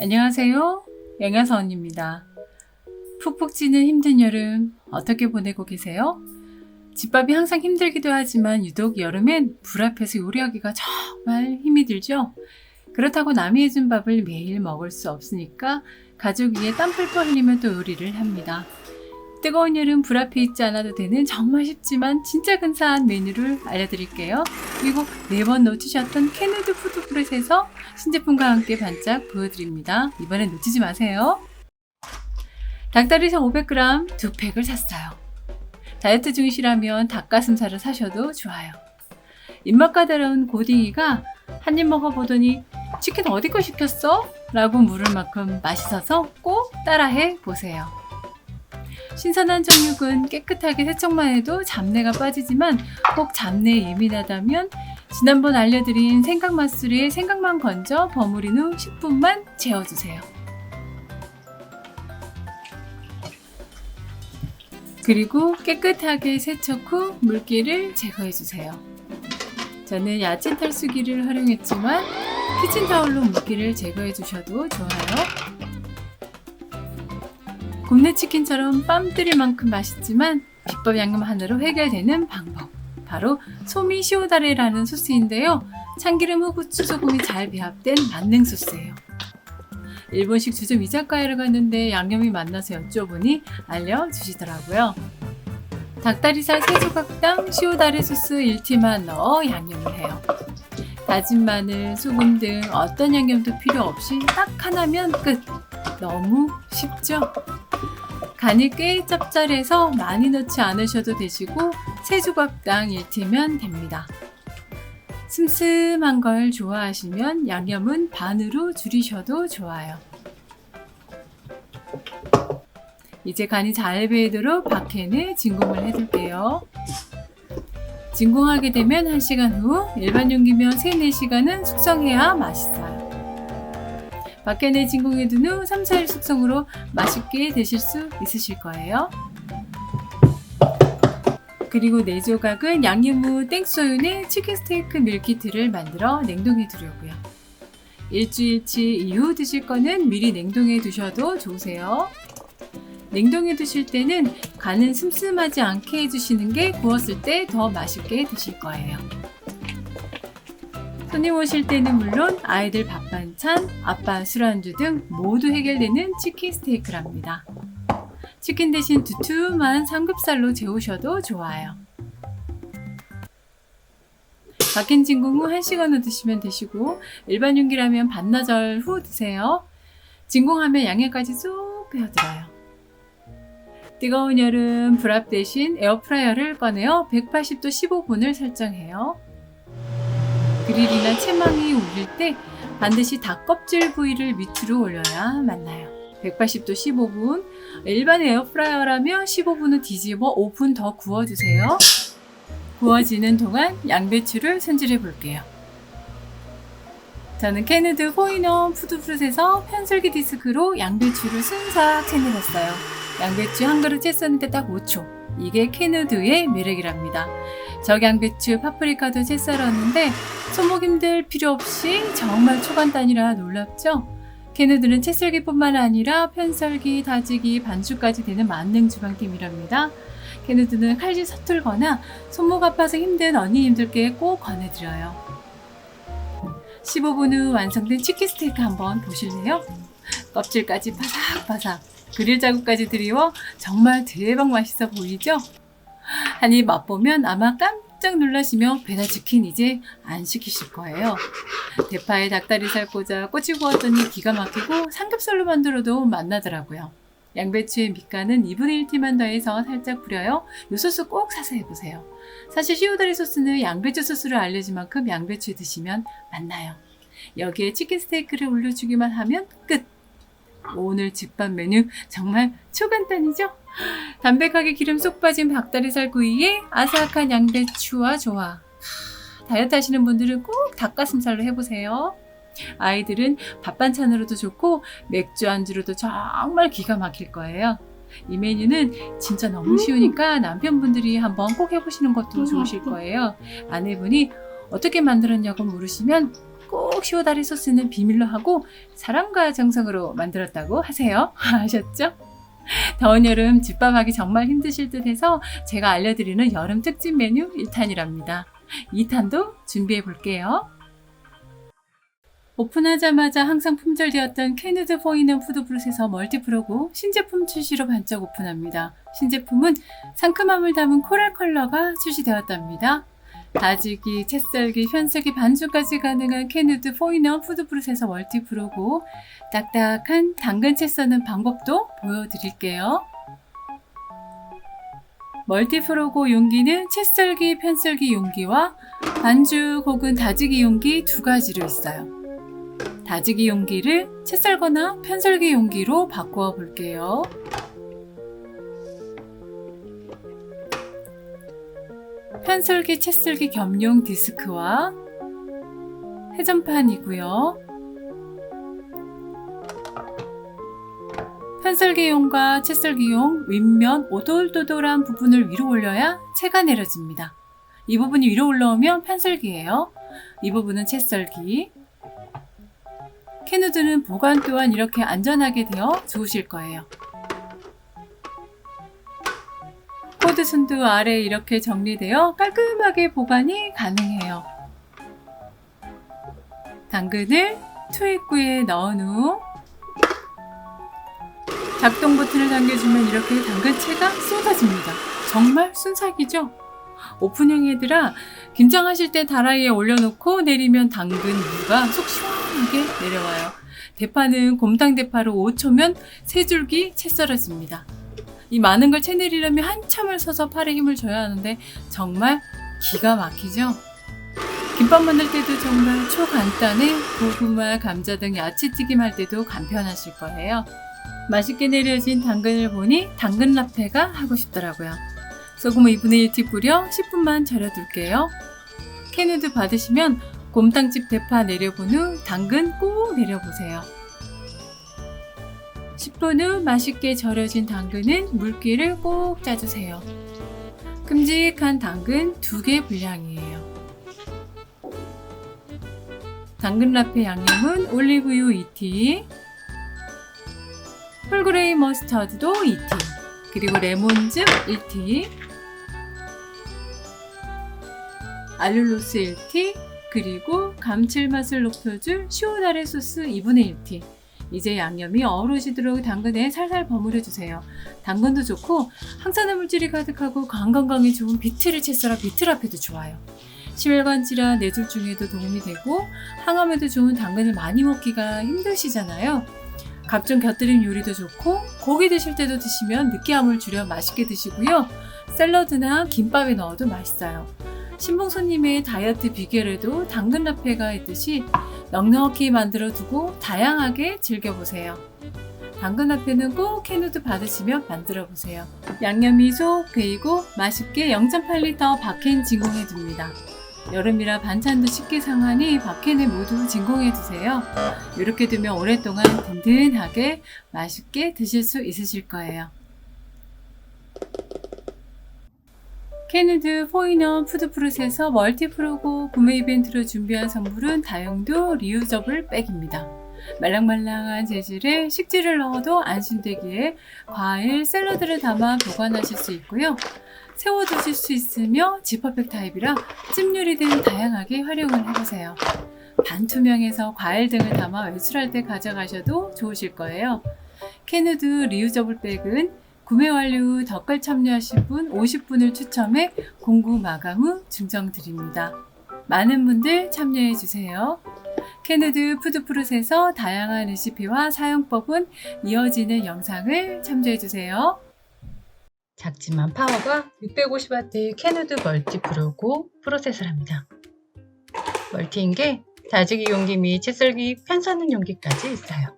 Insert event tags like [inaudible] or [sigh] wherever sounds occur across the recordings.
안녕하세요. 영야서 언니입니다. 푹푹 찌는 힘든 여름 어떻게 보내고 계세요? 집밥이 항상 힘들기도 하지만 유독 여름엔 불 앞에서 요리하기가 정말 힘이 들죠? 그렇다고 남이 해준 밥을 매일 먹을 수 없으니까 가족 위에 땀 펄펄 흘리며 또 요리를 합니다. 뜨거운 여름 불 앞에 있지 않아도 되는 정말 쉽지만 진짜 근사한 메뉴를 알려드릴게요. 그리고 매번 놓치셨던 캐누드 푸드프렛에서 신제품과 함께 반짝 보여드립니다. 이번엔 놓치지 마세요. 닭다리살 500g 두 팩을 샀어요. 다이어트 중이시라면 닭가슴살을 사셔도 좋아요. 입맛 까다로운 고딩이가 한 입 먹어보더니 치킨 어디 거 시켰어? 라고 물을 만큼 맛있어서 꼭 따라해 보세요. 신선한 정육은 깨끗하게 세척만 해도 잡내가 빠지지만 꼭 잡내에 예민하다면 지난번 알려드린 생강맛술에 생강만 건져 버무린 후 10분만 재워주세요. 그리고 깨끗하게 세척 후 물기를 제거해주세요. 저는 야채 탈수기를 활용했지만 키친타올로 물기를 제거해 주셔도 좋아요. 굽네 치킨처럼 빰 뜨릴 만큼 맛있지만 비법 양념 하나로 해결되는 방법. 바로 소미 시오다레라는 소스인데요. 참기름, 후고추, 소금이 잘 배합된 만능 소스예요. 일본식 주점 이자카야를 갔는데 양념이 만나서 여쭤보니 알려주시더라고요. 닭다리살 3조각당 시오다레 소스 1티만 넣어 양념을 해요. 다진 마늘, 소금 등 어떤 양념도 필요 없이 딱 하나면 끝! 너무 쉽죠? 간이 꽤 짭짤해서 많이 넣지 않으셔도 되시고 세 조각당 1티면 됩니다. 슴슴한 걸 좋아하시면 양념은 반으로 줄이셔도 좋아요. 이제 간이 잘 배이도록 박캔에 진공을 해둘게요. 진공하게 되면 1시간 후 일반 용기면 3, 4시간은 숙성해야 맛있어요. 밖에내 진공해 둔후 3, 4일 숙성으로 맛있게 드실 수 있으실 거예요. 그리고 네 조각은 양념 후 땡소윤의 치킨 스테이크 밀키트를 만들어 냉동해 두려고요. 일주일치 이후 드실 거는 미리 냉동해 두셔도 좋으세요. 냉동해 두실 때는 간은 슴슴하지 않게 해주시는 게 구웠을 때 더 맛있게 드실 거예요. 손님 오실 때는 물론 아이들 밥 반찬, 아빠 술안주 등 모두 해결되는 치킨 스테이크랍니다. 치킨 대신 두툼한 삼겹살로 재우셔도 좋아요. 박힌 진공 후 1시간 후 드시면 되시고 일반 용기라면 반나절 후 드세요. 진공하면 양념까지 쏙 빼어들어요. 뜨거운 여름 불압 대신 에어프라이어를 꺼내어 180도 15분을 설정해요. 그릴이나 채망이 울릴 때 반드시 닭 껍질 부위를 밑으로 올려야 만나요. 180도 15분. 일반 에어프라이어라면 15분은 뒤집어 5분 더 구워주세요. 구워지는 동안 양배추를 손질해 볼게요. 저는 캐누드 포이넘 푸드프루트에서 편설기 디스크로 양배추를 순삭 채내렸어요. 양배추 한 그릇 채 썼는데 딱 5초. 이게 캐누드의 매력이랍니다. 적양배추, 파프리카도 채 썰었는데 손목 힘들 필요 없이 정말 초간단이라 놀랍죠? 캐누드는 채썰기뿐만 아니라 편썰기, 다지기, 반죽까지 되는 만능 주방팀이랍니다. 캐누드는 칼질 서툴거나 손목 아파서 힘든 언니님들께 꼭 권해드려요. 15분 후 완성된 치킨 스테이크 한번 보실래요? 껍질까지 바삭바삭, 그릴 자국까지 드리워 정말 대박 맛있어 보이죠? 한 입 맛보면 아마 깜짝 놀라시며 배달 치킨 이제 안 시키실 거예요. 대파에 닭다리살 꽂아 꼬치 구웠더니 기가 막히고 삼겹살로 만들어도 맛나더라고요. 양배추의 밑간은 2분의 1티만 더해서 살짝 뿌려요. 이 소스 꼭 사서 해보세요. 사실 시오다리 소스는 양배추 소스로 알려진 만큼 양배추 드시면 맛나요. 여기에 치킨 스테이크를 올려주기만 하면 끝! 오늘 집밥 메뉴 정말 초간단이죠? 담백하게 기름 쏙 빠진 닭다리살 구이에 아삭한 양배추와 조화. 다이어트 하시는 분들은 꼭 닭가슴살로 해보세요. 아이들은 밥 반찬으로도 좋고 맥주 안주로도 정말 기가 막힐 거예요. 이 메뉴는 진짜 너무 쉬우니까 남편분들이 한번 꼭 해보시는 것도 좋으실 거예요. 아내분이 어떻게 만들었냐고 물으시면 꼭 시오다리 소스는 비밀로 하고 사랑과 정성으로 만들었다고 하세요. [laughs] 아셨죠? [laughs] 더운 여름 집밥하기 정말 힘드실 듯 해서 제가 알려드리는 여름 특집 메뉴 1탄이랍니다. 2탄도 준비해 볼게요. 오픈하자마자 항상 품절되었던 캐누드 포이는 푸드브루스에서 멀티프로고 신제품 출시로 반짝 오픈합니다. 신제품은 상큼함을 담은 코랄 컬러가 출시되었답니다. 다지기, 채썰기, 편썰기, 반죽까지 가능한 캐누드 포이너 푸드브루스에서 멀티프로고 딱딱한 당근 채 써는 방법도 보여드릴게요. 멀티프로고 용기는 채썰기, 편썰기 용기와 반죽 혹은 다지기 용기 두 가지로 있어요. 다지기 용기를 채썰거나 편썰기 용기로 바꾸어 볼게요. 편썰기, 채썰기 겸용 디스크와 회전판이고요. 편썰기용과 채썰기용 윗면 오돌도돌한 부분을 위로 올려야 채가 내려집니다. 이 부분이 위로 올라오면 편썰기예요. 이 부분은 채썰기. 캐누드는 보관 또한 이렇게 안전하게 되어 좋으실 거예요. 코드 순두 아래 이렇게 정리되어 깔끔하게 보관이 가능해요. 당근을 투입구에 넣은 후 작동 버튼을 당겨주면 이렇게 당근채가 쏟아집니다. 정말 순삭이죠? 오픈형이들아 김장하실 때 다라이에 올려놓고 내리면 당근 무가 속 시원하게 내려와요. 대파는 곰탕 대파로 5초면 세 줄기 채 썰어집니다. 이 많은 걸 채내리려면 한참을 서서 팔에 힘을 줘야 하는데 정말 기가 막히죠? 김밥 만들 때도 정말 초간단해 고구마, 감자 등 야채 튀김 할 때도 간편하실 거예요. 맛있게 내려진 당근을 보니 당근 라페가 하고 싶더라고요. 소금 2분의 1티 뿌려 10분만 절여둘게요. 캐누드 받으시면 곰탕집 대파 내려본 후 당근 꼭 내려보세요. 10분 후 맛있게 절여진 당근은 물기를 꼭 짜주세요. 큼직한 당근 2개 분량이에요. 당근 라페 양념은 올리브유 2티, 홀그레이 머스터드도 2티, 그리고 레몬즙 1티, 알룰로스 1티, 그리고 감칠맛을 높여줄 시오나레 소스 2분의 1티. 이제 양념이 어우러지도록 당근에 살살 버무려 주세요. 당근도 좋고 항산화 물질이 가득하고 간 건강에 좋은 비트를 채 썰어 비트 라페도 좋아요. 심혈관 질환, 뇌졸 중에도 도움이 되고 항암에도 좋은 당근을 많이 먹기가 힘드시잖아요. 각종 곁들임 요리도 좋고 고기 드실 때도 드시면 느끼함을 줄여 맛있게 드시고요. 샐러드나 김밥에 넣어도 맛있어요. 신봉 손님의 다이어트 비결에도 당근 라페가 있듯이 넉넉히 만들어 두고 다양하게 즐겨보세요. 당근 라페는 꼭 캐누드 받으시며 만들어 보세요. 양념이 속 배이고 맛있게 0.8리터 박캔 진공해 둡니다. 여름이라 반찬도 쉽게 상하니 박캔에 모두 진공해 두세요. 이렇게 두면 오랫동안 든든하게 맛있게 드실 수 있으실 거예요. 캐누드 포이너 푸드프루트에서 멀티프로고 구매 이벤트로 준비한 선물은 다용도 리유저블 백입니다. 말랑말랑한 재질에 식재를 넣어도 안심되기에 과일, 샐러드를 담아 보관하실 수 있고요. 세워두실 수 있으며 지퍼백 타입이라 찜요리 등 다양하게 활용을 해보세요. 반투명해서 과일 등을 담아 외출할 때 가져가셔도 좋으실 거예요. 캐누드 리유저블 백은 구매 완료 후 덧글 참여하신 분 50분을 추첨해 공구 마감 후 증정 드립니다. 많은 분들 참여해 주세요. 캐누드 푸드프루트에서 다양한 레시피와 사용법은 이어지는 영상을 참조해 주세요. 작지만 파워가 650W의 캐누드 멀티 프로고 프로세서랍니다. 멀티인 게 다지기 용기 및 채썰기 편사는 용기까지 있어요.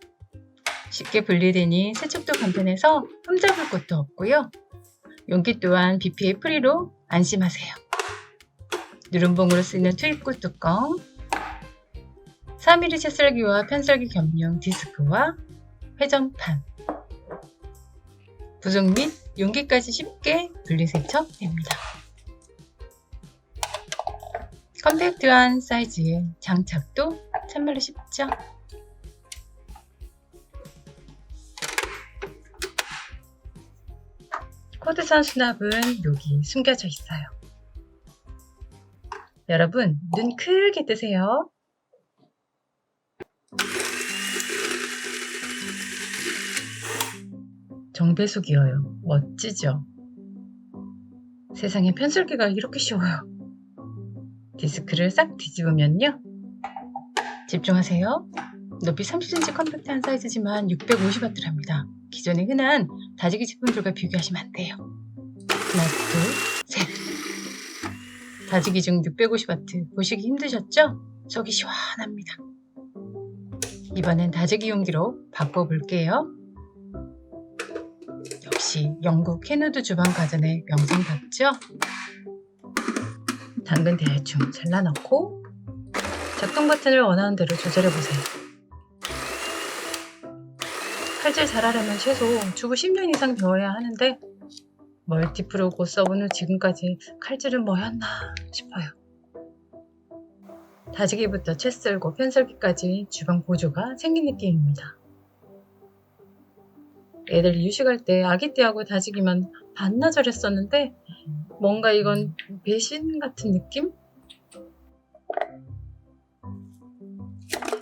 쉽게 분리되니 세척도 간편해서 흠잡을 것도 없고요. 용기 또한 BPA 프리로 안심하세요. 누름봉으로 쓰이는 투입구 뚜껑, 3mm 채썰기와 편썰기 겸용 디스크와 회전판, 부속 및 용기까지 쉽게 분리세척됩니다. 컴팩트한 사이즈에 장착도 참말로 쉽죠? 코드선 수납은 여기 숨겨져 있어요. 여러분, 눈 크게 뜨세요. 정배속이어요. 멋지죠? 세상에 편설기가 이렇게 쉬워요. 디스크를 싹 뒤집으면요. 집중하세요. 높이 30cm 컴팩트한 사이즈지만 650W랍니다. 기존의 흔한 다지기 제품들과 비교하시면 안 돼요. 하나, 둘, 셋. 다지기 중 650W 보시기 힘드셨죠? 속이 시원합니다. 이번엔 다지기 용기로 바꿔볼게요. 역시 영국 케누드 주방 가전의 명성답죠? 당근 대충 잘라넣고 작동 버튼을 원하는 대로 조절해보세요. 칼질 잘하려면 최소 주부 10년 이상 배워야 하는데 멀티프로 고 써본 후 지금까지 칼질은 뭐였나 싶어요. 다지기부터 채 썰고 편 썰기까지 주방 보조가 생긴 느낌입니다. 애들 이유식할 때 아기띠하고 다지기만 반나절 했었는데 뭔가 이건 배신 같은 느낌?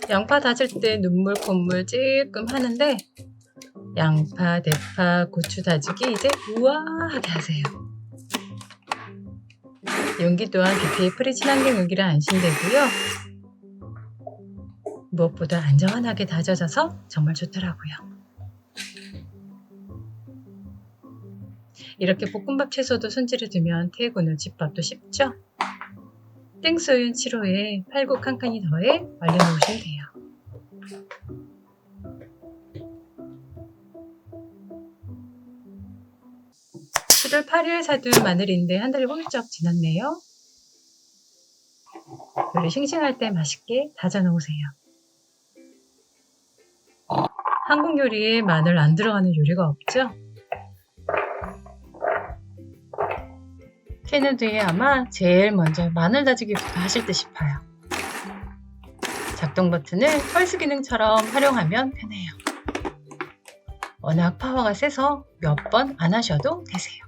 양파 다질 때 눈물 콧물 찔끔 하는데 양파, 대파, 고추 다지기 이제 우아하게 하세요. 용기 또한 BPA-프리 친환경 용기라 안심되고요. 무엇보다 안전하게 다져져서 정말 좋더라고요. 이렇게 볶음밥 채소도 손질해 두면 태국은 집밥도 쉽죠? 땡소윤 7호에 팔국 한 칸이 더해 말려놓으시면 돼요. 수들 8일 사둔 마늘인데 한 달이 훌쩍 지났네요. 요리 싱싱할 때 맛있게 다져 놓으세요. 한국 요리에 마늘 안 들어가는 요리가 없죠? 캐나드에 아마 제일 먼저 마늘 다지기부터 하실 듯 싶어요. 작동 버튼을 펄스 기능처럼 활용하면 편해요. 워낙 파워가 세서 몇 번 안 하셔도 되세요.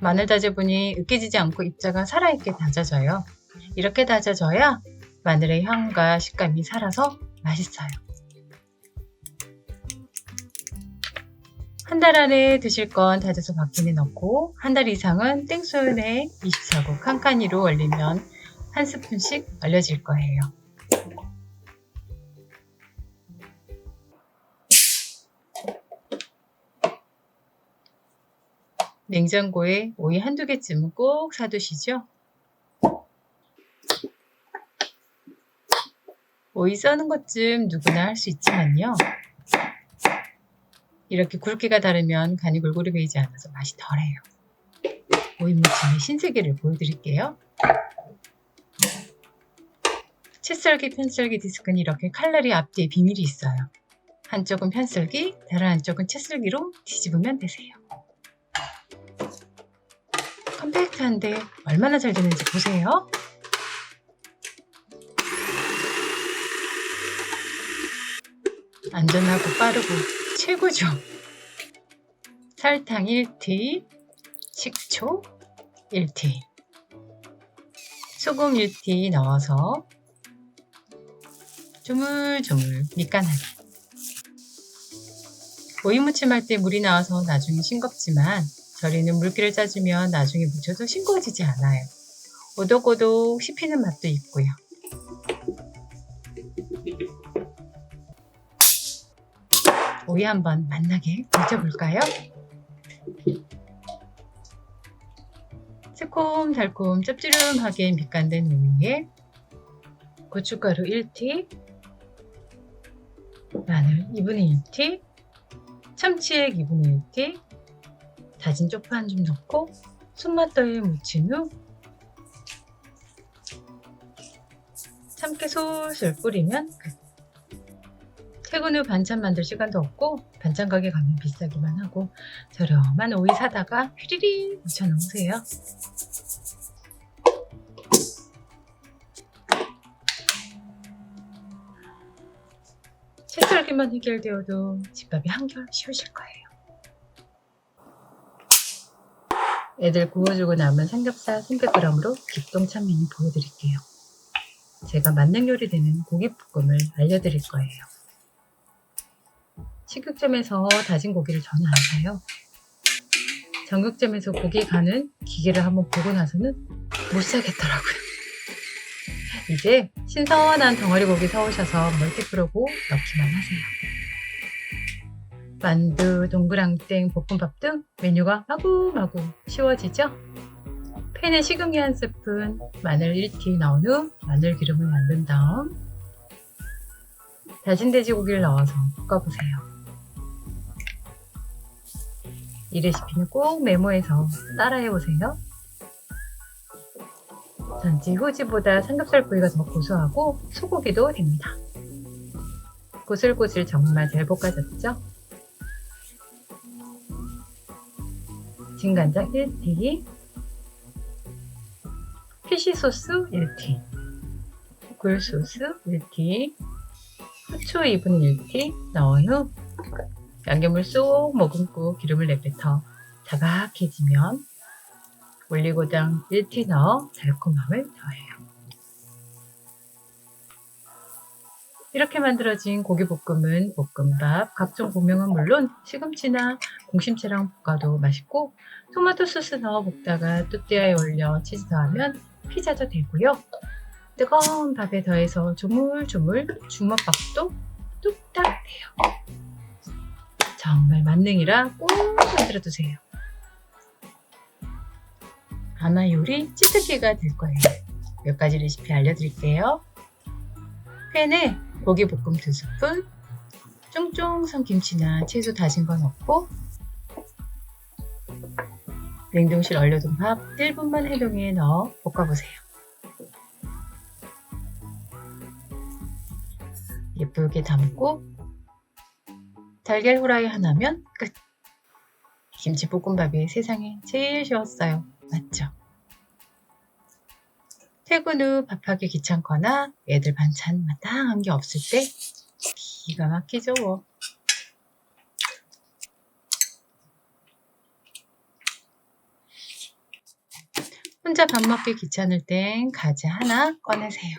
마늘 다져보니 으깨지지 않고 입자가 살아있게 다져져요. 이렇게 다져져야 마늘의 향과 식감이 살아서 맛있어요. 한 달 안에 드실 건 다져서 바퀴에 넣고 한 달 이상은 땡소연에 24국 칸칸이로 얼리면 한 스푼씩 얼려질 거예요. 냉장고에 오이 한두 개쯤은 꼭 사두시죠. 오이 써는 것쯤 누구나 할 수 있지만요. 이렇게 굵기가 다르면 간이 골고루 배이지 않아서 맛이 덜해요. 오이 무침의 신세계를 보여드릴게요. 채썰기, 편썰기 디스크는 이렇게 칼날이 앞뒤에 비밀이 있어요. 한쪽은 편썰기, 다른 한쪽은 채썰기로 뒤집으면 되세요. 컴팩트한데 얼마나 잘 되는지 보세요. 안전하고 빠르고 최고죠. 설탕 1티, 식초 1티, 소금 1티 넣어서 조물조물 밑간하게. 오이 무침 할 때 물이 나와서 나중에 싱겁지만 절이는 물기를 짜주면 나중에 무쳐도 싱거워지지 않아요. 오독오독 씹히는 맛도 있고요. 오이 한번 맛나게 데쳐볼까요? 새콤달콤 짭조름하게 밑간된 오이에 고춧가루 1티, 마늘 2분의 1티, 참치액 2분의 1티, 다진 쪽파 한 줌 넣고 손맛 더에 무친 후 참깨 솔솔 뿌리면 끝. 퇴근 후 반찬 만들 시간도 없고 반찬 가게 가면 비싸기만 하고 저렴한 오이 사다가 휘리리 묻혀 놓으세요. 채썰기만 해결되어도 집밥이 한결 쉬우실 거예요. 애들 구워주고 남은 삼겹살 300g으로 기똥찬 메뉴 보여드릴게요. 제가 만능 요리 되는 고기볶음을 알려드릴 거예요. 식육점에서 다진 고기를 저는 안 사요. 정육점에서 고기 가는 기계를 한번 보고 나서는 못 사겠더라고요. 이제 신선한 덩어리 고기 사오셔서 멀티프로고 넣기만 하세요. 만두, 동그랑땡, 볶음밥 등 메뉴가 마구마구 쉬워지죠? 팬에 식용유 한 스푼, 마늘 1티 넣은 후 마늘 기름을 만든 다음 다진 돼지고기를 넣어서 볶아보세요. 이 레시피는 꼭 메모해서 따라해보세요. 전지 후지보다 삼겹살 부위가 더 고소하고 소고기도 됩니다. 고슬고슬 정말 잘 볶아졌죠? 진간장 1티, 피시소스 1티, 굴소스 1티, 후추 2분의 1티 넣은 후 양념을 쏙 머금고 기름을 내뱉어 자박해지면 올리고당 1티 넣어 달콤함을 더해요. 이렇게 만들어진 고기 볶음은 볶음밥, 각종 고명은 물론 시금치나 공심채랑 볶아도 맛있고 토마토 소스 넣어 볶다가 또띠아에 올려 치즈 더하면 피자도 되고요. 뜨거운 밥에 더해서 조물조물 주먹밥도 뚝딱 돼요. 정말 만능이라 꼭 만들어 두세요. 아마 요리 찌트기가 될 거예요. 몇 가지 레시피 알려드릴게요. 팬에 고기 볶음 2스푼, 쫑쫑 선 김치나 채소 다진 거 넣고 냉동실 얼려둔 밥 1분만 해동에 넣어 볶아보세요. 예쁘게 담고 달걀 후라이 하나면 끝! 김치 볶음밥이 세상에 제일 쉬웠어요. 맞죠? 퇴근 후 밥하기 귀찮거나 애들 반찬 마땅한 게 없을 때 기가 막히죠. 뭐. 혼자 밥 먹기 귀찮을 땐 가지 하나 꺼내세요.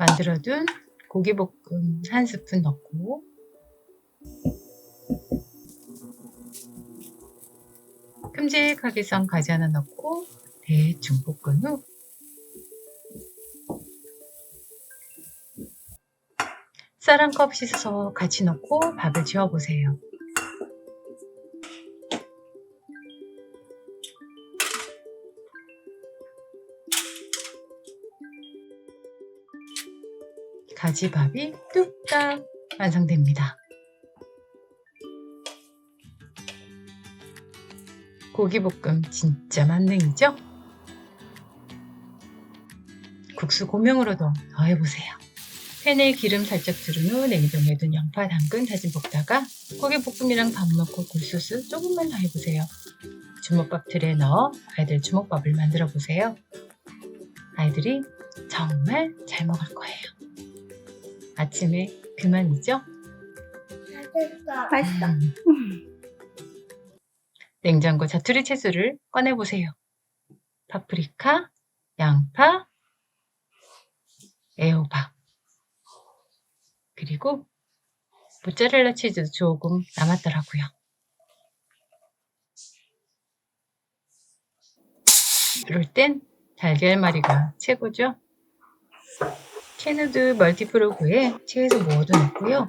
만들어둔 고기볶음 한 스푼 넣고 큼직하게 썬 가지 하나 넣고 대충 볶은 후 쌀 한 컵 씻어서 같이 넣고 밥을 지어보세요. 가지밥이 뚝딱 완성됩니다. 고기볶음 진짜 만능이죠? 국수 고명으로도 더해보세요. 팬에 기름 살짝 두른 후 냉동해 둔 양파, 당근, 다진 볶다가 고기볶음이랑 밥 넣고 굴소스 조금만 더 해보세요. 주먹밥 틀에 넣어 아이들 주먹밥을 만들어 보세요. 아이들이 정말 잘 먹을 거예요. 아침에 그만이죠? 맛있어. 음. 냉장고 자투리 채소를 꺼내보세요. 파프리카, 양파, 애호박, 그리고 모짜렐라 치즈도 조금 남았더라고요. 이럴 땐 달걀말이가 최고죠. 캐누드 멀티프로그에 채에서 모아도 넣고요.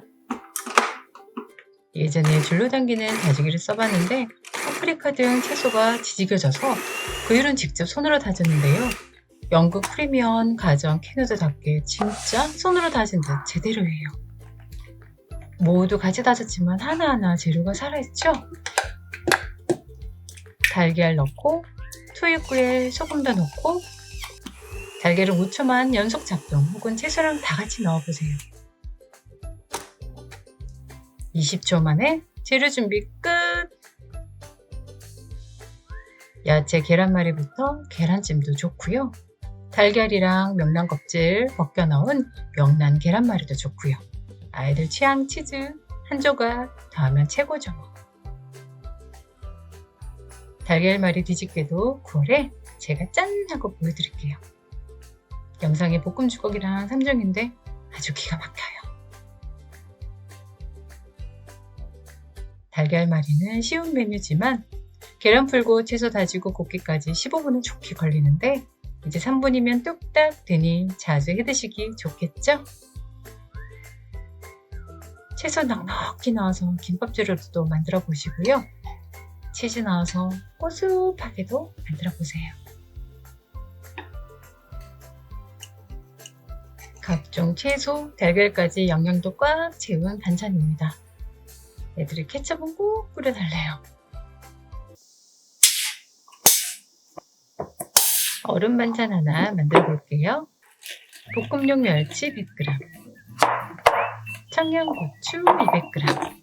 예전에 줄로 당기는 다지기를 써봤는데 파프리카 등 채소가 지지겨져서 그 이후는 직접 손으로 다졌는데요. 영국 프리미엄 가정 캐누드답게 진짜 손으로 다진 듯 제대로예요. 모두 같이 다졌지만 하나하나 재료가 살아있죠? 달걀 넣고 투입구에 소금 더 넣고 달걀을 5초만 연속 작동 혹은 채소랑 다 같이 넣어보세요. 20초 만에 재료 준비 끝! 야채 계란말이부터 계란찜도 좋고요. 달걀이랑 명란 껍질 벗겨 넣은 명란 계란말이도 좋고요. 아이들 취향 치즈 한 조각 더하면 최고죠. 뭐. 달걀말이 뒤집개도 9월에 제가 짠 하고 보여드릴게요. 영상에 볶음 주걱이랑 3종인데 아주 기가 막혀요. 달걀말이는 쉬운 메뉴지만 계란 풀고 채소 다지고 볶기까지 15분은 좋게 걸리는데 이제 3분이면 뚝딱 되니 자주 해드시기 좋겠죠? 채소 넉넉히 넣어서 김밥재료도 만들어 보시고요. 치즈 넣어서 고수하게도 만들어 보세요. 각종 채소, 달걀까지 영양도 꽉 채운 반찬입니다. 애들이 케첩은 꼭 뿌려달래요. 얼음 반찬 하나 만들어 볼게요. 볶음용 멸치 100g, 청양고추 200g,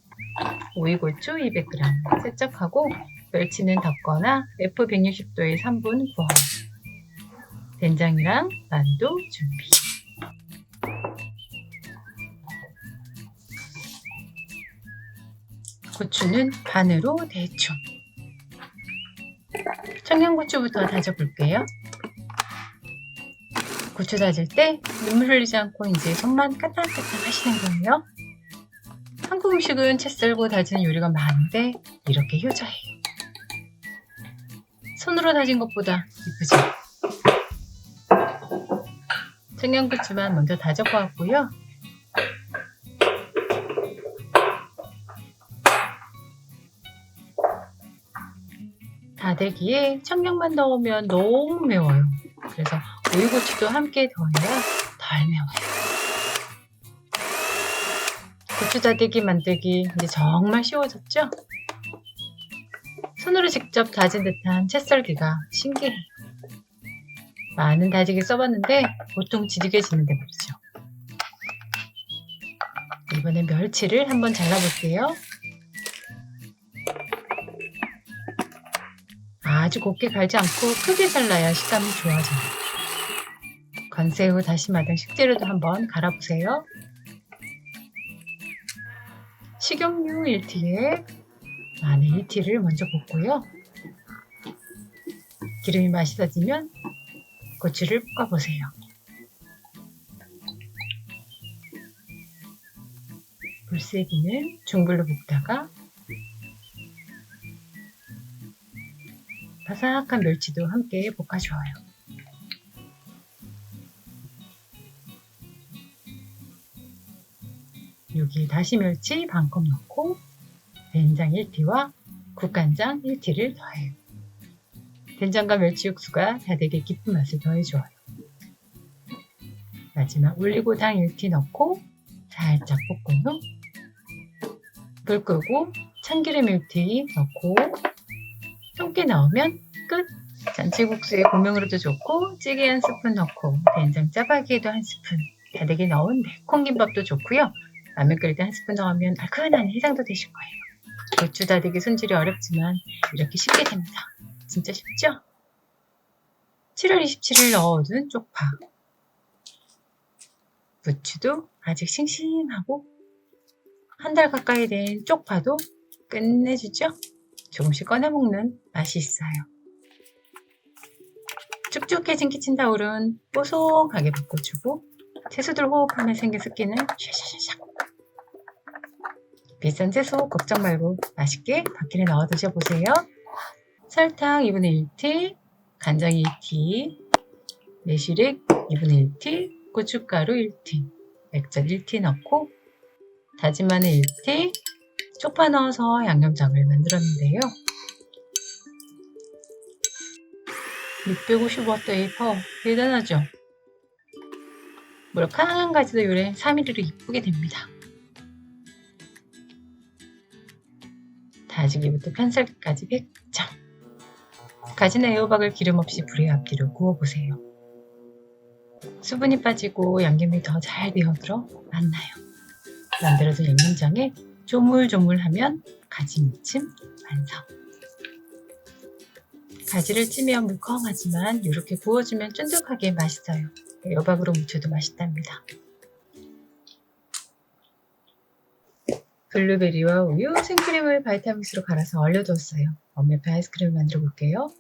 오이고추 200g 세척하고 멸치는 덮거나 F160도에 3분 구워요. 된장이랑 만두 준비. 고추는 반으로 대충. 청양고추부터 다져볼게요. 고추 다질 때 눈물 흘리지 않고 이제 손만 까딱까딱 하시는 거예요. 한국 음식은 채 썰고 다지는 요리가 많은데 이렇게 효자해요. 손으로 다진 것보다 이쁘죠? 청양고추만 먼저 다져보았고요. 다대기에 청양만 넣으면 너무 매워요. 그래서 오이고추도 함께 넣어야 덜 매워요. 고추 다대기 만들기 이제 정말 쉬워졌죠? 손으로 직접 다진 듯한 채 썰기가 신기해요. 많은 다지기 써봤는데 보통 지지개지는데 말이죠. 이번엔 멸치를 한번 잘라볼게요. 아주 곱게 갈지 않고 크게 잘라야 식감이 좋아져요. 건새 우, 다시마 등 식재료도 한번 갈아보세요. 식용유 1티에 마늘 1티를 먼저 볶고요. 기름이 맛있어지면 고추를 볶아보세요. 불세기는 중불로 볶다가 바삭한 멸치도 함께 볶아줘요. 여기 다시 멸치 반컵 넣고 된장 1티와 국간장 1티를 더해요. 된장과 멸치 육수가 다되게 깊은 맛을 더해줘요. 마지막 올리고당 1티 넣고 살짝 볶은 후 불 끄고 참기름 1티 넣고 함께 넣으면 끝! 잔치국수에 고명으로도 좋고 찌개 한 스푼 넣고 된장 짜파기에도 한 스푼 다대기 넣은 매콤김밥도 좋고요. 라면 끓일 때 한 스푼 넣으면 얼큰한 해장도 되실 거예요. 고추 다대기 손질이 어렵지만 이렇게 쉽게 됩니다. 진짜 쉽죠? 7월 27일 넣어둔 쪽파 부추도 아직 싱싱하고 한 달 가까이 된 쪽파도 끝내주죠? 조금씩 꺼내 먹는 맛이 있어요. 축축해진 키친타올은 뽀송하게 바꿔주고 채소들 호흡하며 생긴 습기는 샤샤샤샥 비싼 채소 걱정 말고 맛있게 밥길에 넣어 드셔보세요. 설탕 2분의 1티, 간장 2티, 매실액 2분의 1티, 고춧가루 1티, 액젓 1티 넣고 다진 마늘 1티, 쪽파 넣어서 양념장을 만들었는데요. 650W의 파워 대단하죠? 무려 한 가지도 요래 3mm로 이쁘게 됩니다. 다지기부터 편살기까지 100점. 가지나 애호박을 기름 없이 불의 앞뒤로 구워보세요. 수분이 빠지고 양념이 더 잘 배어들어 맛나요. 만들어둔 양념장에 조물조물하면 가지 무침 완성. 가지를 찌면 물컹하지만 이렇게 구워주면 쫀득하게 맛있어요. 여박으로 무쳐도 맛있답니다. 블루베리와 우유, 생크림을 바이타믹스로 갈아서 얼려두었어요. 엄매파 아이스크림을 만들어 볼게요.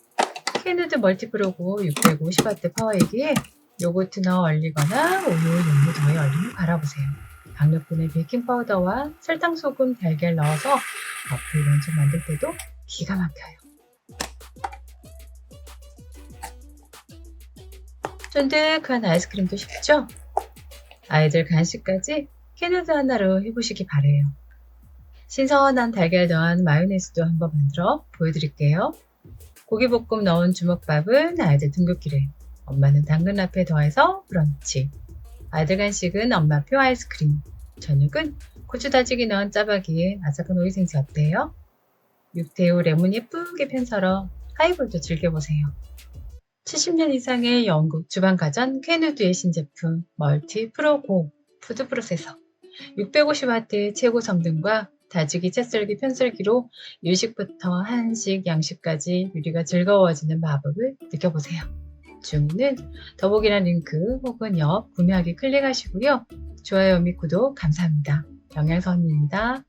케누드 멀티프로고 650W 파워이기에 요거트 넣어 얼리거나 우유, 연유 더해 얼리면 갈아보세요. 강력분의 베이킹 파우더와 설탕, 소금, 달걀 넣어서 와플 원초 만들 때도 기가 막혀요. 쫀득한 아이스크림도 쉽죠? 아이들 간식까지 케누드 하나로 해보시기 바래요. 신선한 달걀 넣은 마요네즈도 한번 만들어 보여드릴게요. 고기볶음 넣은 주먹밥은 아이들 등굣길에, 엄마는 당근 라페 더해서 브런치, 아이들 간식은 엄마표 아이스크림, 저녁은 고추 다지기 넣은 짜파기에 아삭한 오이 생지 어때요? 육태우 레몬 예쁘게 편 썰어 하이볼도 즐겨보세요. 70년 이상의 영국 주방가전 케누드의 신제품 멀티 프로고 푸드 프로세서 650W의 최고 성능과 다지기, 채썰기, 편썰기로 유식부터 한식, 양식까지 요리가 즐거워지는 마법을 느껴보세요. 주문은 더보기란 링크 혹은 옆 구매하기 클릭하시고요. 좋아요 및 구독 감사합니다. 영양선입니다.